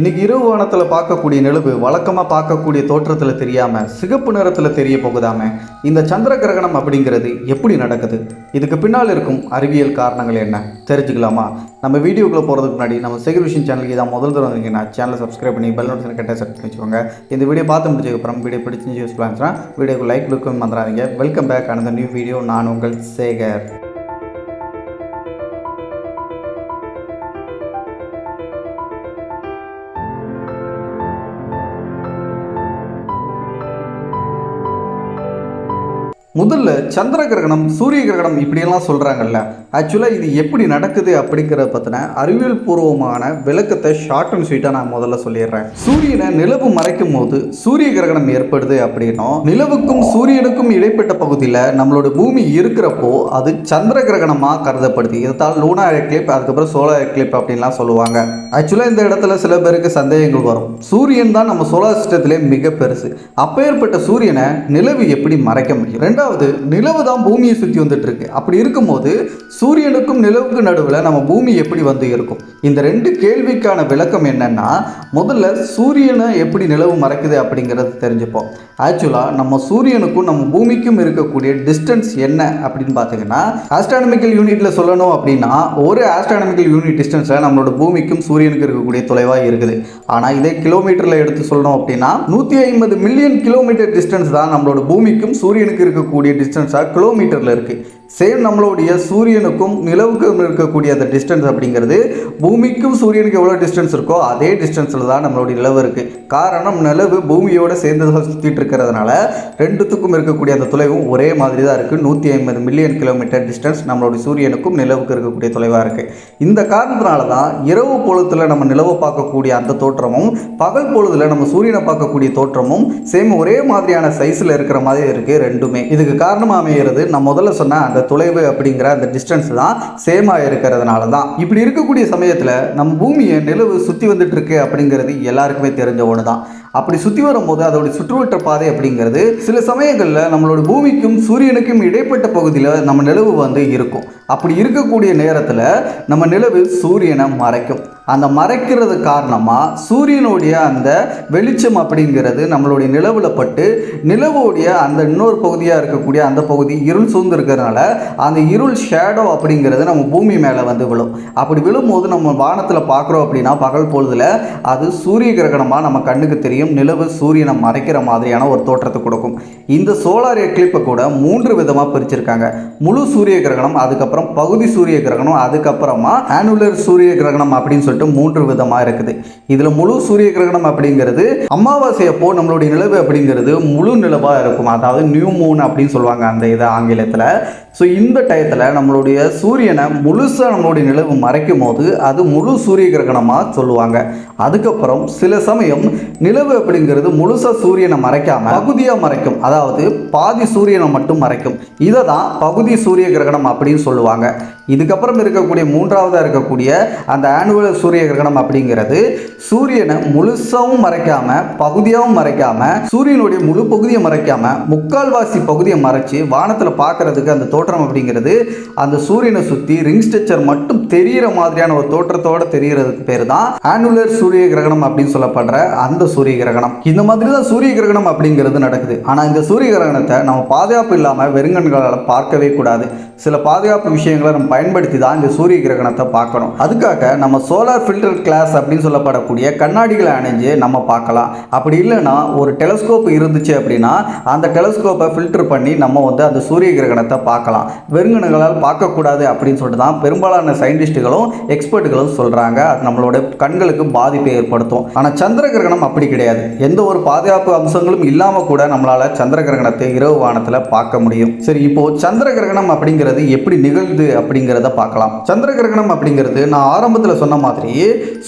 இன்றைக்கி இரவு வானத்தில் பார்க்கக்கூடிய நிலவு வழக்கமாக பார்க்கக்கூடிய தோற்றத்தில் தெரியாமல் சிகப்பு நிறத்தில் தெரிய போகுதாமே இந்த சந்திர கிரகணம் அப்படிங்கிறது எப்படி நடக்குது? இதுக்கு பின்னால் இருக்கும் அறிவியல் காரணங்கள் என்ன? தெரிஞ்சுக்கலாமா? நம்ம வீடியோக்குள்ளே போகிறதுக்கு முன்னாடி நம்ம செகர் விஷன் சேனலுக்கு இதான் முதல் தடவை வந்தீங்கன்னா சேனலை சப்ஸ்கிரைப் பண்ணி பெல் நோட்டிஃபிகேஷன் கரெக்டாக செட் பண்ணி வச்சுக்கோங்க. இந்த வீடியோ பார்த்து முடிச்சதுக்கப்புறம் வீடியோ பிடிச்சி யூஸ்ஃபுல்லாக இருந்துச்சுன்னா வீடியோக்கு லைக் லுக்கும் மறந்துடாதீங்க. வெல்கம் பேக் அந்த நியூ வீடியோ நான் உங்கள் சேகர். முதல்ல சந்திர கிரகணம் சூரிய கிரகணம் இப்படியெல்லாம் சொல்கிறாங்கல்ல ஆக்சுவலாக இது எப்படி நடக்குது அப்படிங்கிறத பற்றின அறிவியல் பூர்வமான விளக்கத்தை ஷார்ட் அண்ட் ஸ்வீட்டாக நான் முதல்ல சொல்லிடுறேன். சூரியனை நிலவு மறைக்கும் போது சூரிய கிரகணம் ஏற்படுது அப்படின்னும் நிலவுக்கும் சூரியனுக்கும் இடைப்பட்ட பகுதியில் நம்மளோட பூமி இருக்கிறப்போ அது சந்திர கிரகணமாக கருதப்படுது. இதைத்தால் லூனார் எக்லிப் அதுக்கப்புறம் சோலார் எக்லிப் அப்படின்லாம் சொல்லுவாங்க. ஆக்சுவலாக இந்த இடத்துல சில பேருக்கு சந்தேகங்கள் வரும். சூரியன் தான் நம்ம சோலார் சிஸ்டத்திலே மிக பெருசு. அப்பேற்பட்ட சூரியனை நிலவு எப்படி மறைக்க முடியும்? ரெண்டாவது நிலவு தான் பூமியை சுற்றி வந்துட்டு இருக்கு. அப்படி இருக்கும்போது சூரியனுக்கும் நிலவுக்கு நடுவில் நம்ம பூமி எப்படி வந்து இருக்கும்? இந்த ரெண்டு கேள்விக்கான விளக்கம் என்னன்னா முதல்ல சூரியனை எப்படி நிலவு மறைக்குது அப்படிங்கிறது தெரிஞ்சுப்போம். ஆக்சுவலாக நம்ம சூரியனுக்கும் நம்ம பூமிக்கும் இருக்கக்கூடிய டிஸ்டன்ஸ் என்ன அப்படின்னு பார்த்தீங்கன்னா ஆஸ்ட்ரானமிக்கல் யூனிட்டில் சொல்லணும் அப்படின்னா ஒரு ஆஸ்ட்ரானமிக்கல் யூனிட் டிஸ்டன்ஸில் நம்மளோட பூமிக்கும் சூரியனுக்கு இருக்கக்கூடிய தொலைவாக இருக்குது. ஆனால் இதே கிலோமீட்டரில் எடுத்து சொல்லணும் அப்படின்னா நூற்றி ஐம்பது மில்லியன் கிலோமீட்டர் டிஸ்டன்ஸ் தான் நம்மளோட பூமிக்கும் சூரியனுக்கு இருக்கக்கூடிய டிஸ்டன்ஸாக கிலோமீட்டரில் இருக்குது சேம் நம்மளுடைய சூரியனுக்கும் நிலவுக்கும் இருக்கக்கூடிய அந்த டிஸ்டன்ஸ் அப்படிங்கிறது பூமிக்கும் சூரியனுக்கு எவ்வளோ டிஸ்டன்ஸ் இருக்கோ அதே டிஸ்டன்ஸில் தான் நம்மளுடைய நிலவு இருக்குது காரணம் நிலவு பூமியோடு சேர்ந்து சுற்றிட்டு இருக்கிறதுனால ரெண்டுத்துக்கும் இருக்கக்கூடிய அந்த தொலைவும் ஒரே மாதிரி தான் இருக்குது நூற்றி ஐம்பது மில்லியன் கிலோமீட்டர் டிஸ்டன்ஸ் நம்மளுடைய சூரியனுக்கும் நிலவுக்கு இருக்கக்கூடிய தொலைவாக இருக்குது இந்த காரணத்தினால தான் இரவு பொழுதுல நம்ம நிலவை பார்க்கக்கூடிய அந்த தோற்றமும் பகல் பொழுதுல நம்ம சூரியனை பார்க்கக்கூடிய தோற்றமும் சேம் ஒரே மாதிரியான சைஸில் இருக்கிற மாதிரி இருக்குது ரெண்டுமே. இதுக்கு காரணமாக அமைகிறது நான் முதல்ல சொன்ன அந்த தொலைவு அப்படிங்கிற அந்த டிஸ்டன்ஸ் தான் சேமாக இருக்கிறதுனால தான் இப்படி இருக்கக்கூடிய சமயத்தில் நம்ம பூமியை நிலவு சுற்றி வந்துட்டு இருக்கு அப்படிங்கிறது எல்லாருக்குமே தெரிஞ்ச ஒன்று தான் அப்படி சுற்றி வரும்போது அதோடைய சுற்றுவட்ட பாதை அப்படிங்கிறது சில சமயங்களில் நம்மளோட பூமிக்கும் சூரியனுக்கும் இடைப்பட்ட பகுதியில் நம்ம நிலவு வந்து இருக்கும். அப்படி இருக்கக்கூடிய நேரத்தில் நம்ம நிலவு சூரியனை மறைக்கும். அந்த மறைக்கிறது காரணமாக சூரியனுடைய அந்த வெளிச்சம் அப்படிங்கிறது நம்மளுடைய நிலவில் பட்டு நிலவுடைய அந்த இன்னொரு பகுதியாக இருக்கக்கூடிய அந்த பகுதி இருள் சூழ்ந்து இருக்கிறதுனால அந்த இருள் ஷேடோ அப்படிங்கிறது நம்ம பூமி மேலே வந்து விழும். அப்படி விழும்போது நம்ம வானத்தில் பார்க்குறோம் அப்படின்னா பகல் பொழுதில் அது சூரிய கிரகணமாக நம்ம கண்ணுக்கு தெரியும். நிலவு சூரியனை மறைக்கிற மாதிரியான ஒரு தோற்றத்தை கொடுக்கும். இந்த சோலார் எக்லிப்பை கூட மூன்று விதமாக பிரிச்சிருக்காங்க. முழு சூரிய கிரகணம் அதுக்கப்புறம் பகுதி சூரிய கிரகணம் அதுக்கப்புறமா ஆனுலர் சூரிய கிரகணம் அப்படின்னு சொல்லிட்டு மூன்று விதமாக இருக்குது. இதில் முழு சூரிய கிரகணம் அப்படிங்கிறது அமாவாசை அப்போ நம்மளுடைய நிலவு அப்படிங்கிறது முழு நிலவாக இருக்கும். அதாவது நியூ மூன் அப்படின்னு சொல்லுவாங்க அந்த இதை ஆங்கிலத்தில். ஸோ இந்த டயத்தில் நம்மளுடைய சூரியனை முழுசாக நம்மளுடைய நிலவு மறைக்கும் போது அது முழு சூரிய கிரகணமாக சொல்லுவாங்க. அதுக்கப்புறம் சில சமயம் நிலவு அப்படிங்கிறது முழுசாக சூரியனை மறைக்காம பகுதியாக மறைக்கும். அதாவது பாதி சூரியனை மட்டும் மறைக்கும். இதை தான் பகுதி சூரிய கிரகணம் அப்படின்னு சொல்லுவாங்க. இதுக்கப்புறம் இருக்கக்கூடிய மூன்றாவதாக இருக்கக்கூடிய அந்த ஆனுவல் சூரிய கிரகணம் அப்படிங்கிறது சூரியனை முழுசாவும் மறைக்காம பகுதியாகவும் மறைக்காம சூரியனுடைய முழு பகுதியை மறைக்காம முக்கால்வாசி பகுதியை மறைச்சு வானத்தில் பார்க்கறதுக்கு அந்த தோற்றம் அப்படிங்கிறது அந்த சூரியனை சுற்றி ரிங் ஸ்ட்ரக்சர் மட்டும் தெரிகிற மாதிரியான ஒரு தோற்றத்தோட தெரிகிறதுக்கு பேர் தான் ஆனுவலர் சூரிய கிரகணம் அப்படின்னு சொல்லப்படுற அந்த சூரிய கிரகணம். இந்த மாதிரி தான் சூரிய கிரகணம் அப்படிங்கிறது நடக்குது. ஆனால் இந்த சூரிய கிரகணத்தை நம்ம பாதுகாப்பு இல்லாமல் வெறுங்கண்களால் பார்க்கவே கூடாது. சில பாதுகாப்பு விஷயங்களை நம்ம பயன்படுத்தி தான் இந்த சூரிய கிரகணத்தை பார்க்கணும். அதுக்காக நம்ம சோலார் ஃபில்டர் கிளாஸ் அப்படின்னு சொல்லப்படக்கூடிய கண்ணாடிகளை அணிஞ்சு நம்ம பார்க்கலாம். அப்படி இல்லைன்னா ஒரு டெலஸ்கோப் இருந்துச்சு அப்படின்னா அந்த டெலஸ்கோப்பை ஃபில்டர் பண்ணி நம்ம வந்து அந்த சூரிய கிரகணத்தை பார்க்கலாம். வெறுங்கண்களால் பார்க்கக்கூடாது அப்படின்னு சொல்லிட்டு தான் பெரும்பாலான சயின்டிஸ்ட்டுகளும் எக்ஸ்பர்ட்டுகளும் சொல்கிறாங்க அது நம்மளோட கண்களுக்கு பாதிப்பை ஏற்படுத்தும். ஆனால் சந்திர கிரகணம் அப்படி கிடையாது. எந்த ஒரு பாதுகாப்பு அம்சங்களும் இல்லாமல் கூட நம்மளால் சந்திர கிரகணத்தை இரவு வானத்தில் பார்க்க முடியும். சரி இப்போ சந்திர கிரகணம் அப்படிங்கிறது எப்படி நிகழ்ந்து அப்படிங்கிறத பார்க்கலாம். சந்திர கிரகணம் அப்படிங்கிறது நான் ஆரம்பத்தில் சொன்ன மாதிரி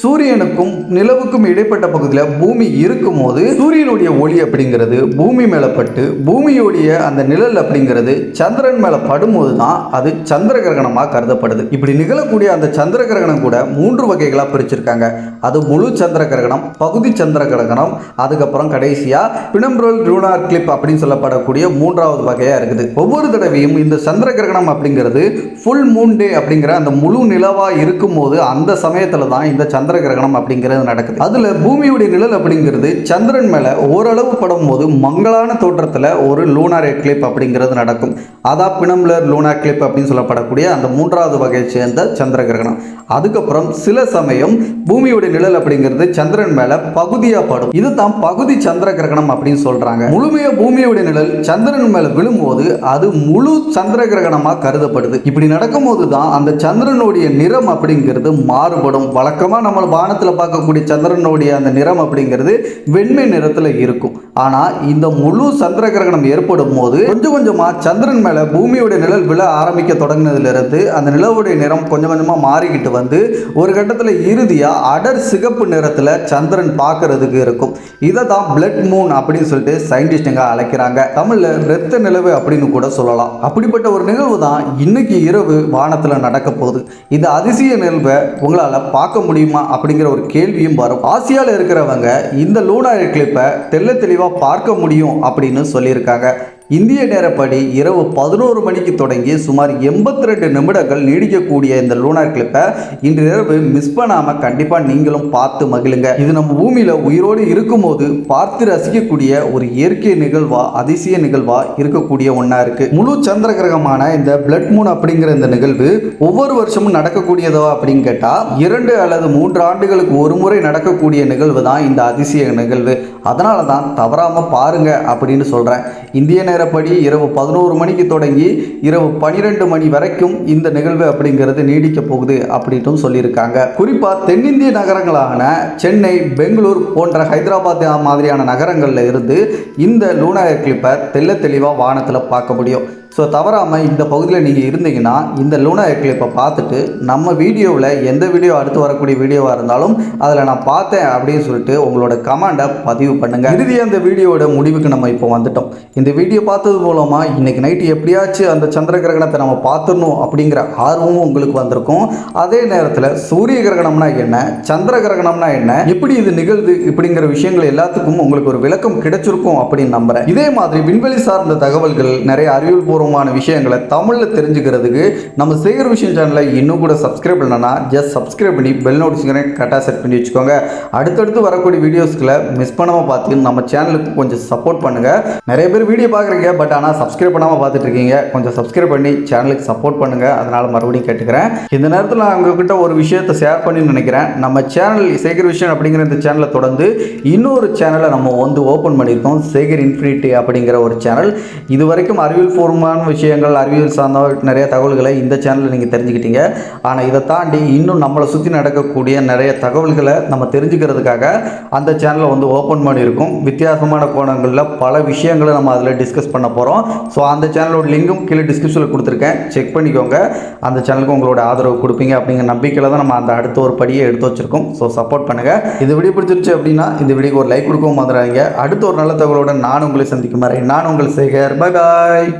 சூரியனுக்கும் நிலவுக்கும் இடைப்பட்ட பகுதியில் பூமி இருக்கும் போது சூரியனுடைய ஒளி அப்படிங்கிறது பூமி மேலே பட்டு பூமியுடைய அந்த நிழல் அப்படிங்கிறது சந்திரன் மேலே படும்போது தான் அது சந்திர கிரகணமாக கருதப்படுது. இப்படி நிகழக்கூடிய அந்த சந்திர கிரகணம் கூட மூன்று வகைகளாக பிரிச்சிருக்காங்க. அது முழு சந்திர கிரகணம் பகுதி சந்திர கிரகணம் அதுக்கப்புறம் கடைசியாக பினம்ரோல் ரூனார் கிளிப் அப்படின்னு சொல்லப்படக்கூடிய மூன்றாவது வகையாக இருக்குது. ஒவ்வொரு தடவையும் இந்த சந்திர கிரகணம் அப்படிங்கிறது ஃபுல் மூன் டே அப்படிங்கிற அந்த முழு நிலவாக இருக்கும்போது அந்த சமயத்தில் தான் இந்த சந்திர கிரகணம் அப்படிங்கிறது நடக்குது. அதில் பூமியுடைய நிழல் அப்படிங்கிறது சந்திரன் மேலே ஓரளவு படும் போது மங்களான தோற்றத்தில் ஒரு லூனார் எக்லிப் அப்படிங்கிறது நடக்கும். அதான் பினம்லர் லூனார் கிளிப் அப்படின்னு சொல்லப்படக்கூடிய அந்த மூன்றாவது வகையை சேர்ந்த சந்திர கிரகணம். அதுக்கப்புறம் சில சமயம் பூமியுடைய நிழல் அப்படிங்கிறது சந்திரன் மேல பகுதியா படும். இதுதான் பகுதி சந்திர கிரகணம் அப்படின்னு சொல்றாங்க. முழுமையா பூமியுடைய நிழல் சந்திரன் மேல விழும்போது அது முழு சந்திர கிரகணமா கருதப்படுது. இப்படி நடக்கும்போது தான் அந்த சந்திரனுடைய நிறம் அப்படிங்கிறது மாறுபடும். வழக்கமா நம்ம வானத்துல பார்க்கக்கூடிய சந்திரனுடைய அந்த நிறம் அப்படிங்கிறது வெண்மை நிறத்துல இருக்கும். ஆனா இந்த முழு சந்திர கிரகணம் ஏற்படும் போது கொஞ்சம் கொஞ்சமா சந்திரன் மேல பூமியோட நிழல் விழ ஆரம்பிக்க தொடங்கினதுல இருந்து அந்த நிலவுடைய நிறம் கொஞ்சம் கொஞ்சமா மாறிக்கிட்டு வந்து ஒரு கட்டத்தில் இறுதியா அடர் சிகப்பு நிறத்துல சந்திரன் பார்க்கறதுக்கு இருக்கும். இதை தான் பிளட் மூன் அப்படின்னு சொல்லிட்டு சயின்டிஸ்டுங்க அழைக்கிறாங்க. தமிழில் ரத்த நிலவு அப்படின்னு கூட சொல்லலாம். அப்படிப்பட்ட ஒரு நிகழ்வு தான் இன்னைக்கு இரவு வானத்தில் நடக்க போகுது. இந்த அதிசய நிகழ்வை உங்களால் பார்க்க முடியுமா அப்படிங்கிற ஒரு கேள்வியும் வரும். ஆசியாவில் இருக்கிறவங்க இந்த லூனார் கிளிப்பை தெள்ள தெளிவாக பார்க்க முடியும் அப்படின்னு சொல்லியிருக்காங்க. இந்திய நேரப்படி இரவு பதினோரு மணிக்கு தொடங்கி சுமார் எண்பத்தி ரெண்டு நிமிடங்கள் நீடிக்கக்கூடிய இந்த லூனார் கிளிப்பை இன்று இரவு மிஸ் பண்ணாம கண்டிப்பா நீங்களும் பார்த்து மகிழுங்க. இது நம்ம பூமியில உயிரோடு இருக்கும்போது பார்த்து ரசிக்கக்கூடிய ஒரு இயற்கை நிகழ்வா அதிசய நிகழ்வா இருக்கக்கூடிய ஒன்றா இருக்கு. முழு சந்திர கிரகமான இந்த பிளட் மூன் அப்படிங்கிற இந்த நிகழ்வு ஒவ்வொரு வருஷமும் நடக்கக்கூடியதோ அப்படின்னு கேட்டா இரண்டு அல்லது மூன்று ஆண்டுகளுக்கு ஒரு முறை நடக்கக்கூடிய நிகழ்வு தான் இந்த அதிசய நிகழ்வு. அதனால தான் தவறாம பாருங்க அப்படின்னு சொல்றேன். இந்திய நேரப்படி இரவு பதினோரு மணிக்கு தொடங்கி இரவு பனிரெண்டு மணி வரைக்கும் இந்த நிகழ்வு அப்படிங்கிறது நீடிக்க போகுது அப்படின்ட்டும் சொல்லியிருக்காங்க. குறிப்பாக தென்னிந்திய நகரங்களான சென்னை பெங்களூர் போன்ற ஹைதராபாத் மாதிரியான நகரங்களில் இருந்து இந்த லூனா எக்லிப்பை தெல்ல தெளிவாக வானத்தில் பார்க்க முடியும். ஸோ தவறாமல் இந்த பகுதியில் நீங்கள் இருந்தீங்கன்னா இந்த லூனா எக்லிப்பை பார்த்துட்டு நம்ம வீடியோவில் எந்த வீடியோ அடுத்து வரக்கூடிய வீடியோவாக இருந்தாலும் அதில் நான் பார்த்தேன் அப்படின்னு சொல்லிட்டு உங்களோட கமெண்டை பதிவு பண்ணுங்கள் இறுதியாக அந்த வீடியோட முடிவுக்கு நம்ம இப்போ வந்துட்டோம். இந்த வீடியோ பார்த்தது மூலமாக இன்றைக்கி நைட்டு எப்படியாச்சும் அந்த சந்திர கிரகணத்தை நம்ம பார்த்துடணும் அப்படிங்கிற ஆர்வமும் உங்களுக்கு வந்திருக்கும். அதே நேரத்தில் சூரிய கிரகணம்னா என்ன சந்திர கிரகணம்னா என்ன எப்படி இது நிகழ்து இப்படிங்கிற விஷயங்கள் எல்லாத்துக்கும் உங்களுக்கு ஒரு விளக்கம் கிடைச்சிருக்கும் அப்படின்னு நம்புகிறேன் இதே மாதிரி விண்வெளி சார்ந்த தகவல்கள் நிறைய அறிவியல் பூர்வமான விஷயங்களை தமிழில் தெரிஞ்சுக்கிறதுக்கு நம்ம சேகர் விஷயம் சேனலை இன்னும் கூட சப்ஸ்கிரைப் பண்ணலன்னா ஜஸ்ட் சப்ஸ்கிரைப் பண்ணி பெல் நோட்டிஃபிகேஷன் கரெக்டாக செட் பண்ணி வச்சுக்கோங்க. அடுத்தடுத்து வரக்கூடிய வீடியோஸ்களை மிஸ் பண்ணாமல் பார்த்து நம்ம சேனலுக்கு கொஞ்சம் சப்போர்ட் பண்ணுங்கள் நிறைய பேர் வீடியோ பார்க்குறீங்க பட் ஆனால் சப்ஸ்கிரைப் பண்ணாமல் பார்த்துட்டு இருக்கீங்க. கொஞ்சம் சப்ஸ்கிரைப் பண்ணி சேனலுக்கு சப்போர்ட் பண்ணுங்கள் அதனால் மறுபடியும் கேட்டுக்கிறேன். இந்த நேரத்தில் நான் உங்ககிட்ட ஒரு விஷயத்தை ஷேர் பண்ணி நினைக்கிறேன். நம்ம சேனல் சேகர் விஷயம் அப்படிங்கிற இந்த சேனலை தொடர்ந்து இன்னொரு சேனலை நம்ம வந்து ஓப்பன் பண்ணியிருக்கோம். சேகர் இன்ஃபினிட்டி அப்படிங்கிற ஒரு சேனல் இது வரைக்கும் அறிவியல் பூர்வமான விஷயங்கள் அறிவியல் சார்ந்த நிறைய தகவல்களை இந்த சேனலில் நீங்கள் தெரிஞ்சுக்கிட்டீங்க. ஆனால் இதை தாண்டி இன்னும் நம்மளை சுற்றி நடக்கக்கூடிய நிறைய தகவல்களை நம்ம தெரிஞ்சுக்கிறதுக்காக அந்த சேனலை வந்து ஓப்பன் பண்ணியிருக்கோம் வித்தியாசமான கோணங்களில் பல விஷயங்களை நம்ம அதில் டிஸ்கஸ் பண்ண போகிறோம் ஸோ அந்த சேனலோட லிங்கும் கீழே டிஸ்கிரிப்ஷனில் கொடுத்துருக்கேன். செக் பண்ணிக்கோங்க. அந்த சேனலுக்கு உங்களோட ஆதரவு கொடுப்பீங்க அப்படிங்கிற நம்பிக்கையில் தான் நம்ம அந்த அடுத்த ஒரு படியை எடுத்து வச்சிருக்கோம். ஸோ சப்போர்ட் பண்ணுங்கள் இது வீடியோ பிடிச்சிருச்சு அப்படின்னா இந்த வீடியோக்கு ஒரு லைக் கொடுக்கவும் மறந்துடாதீங்க. அடுத்த ஒரு நல்ல தகவலோட நான் உங்களை சந்திக்கும் வரை நான் உங்கள் சேகர். பாய்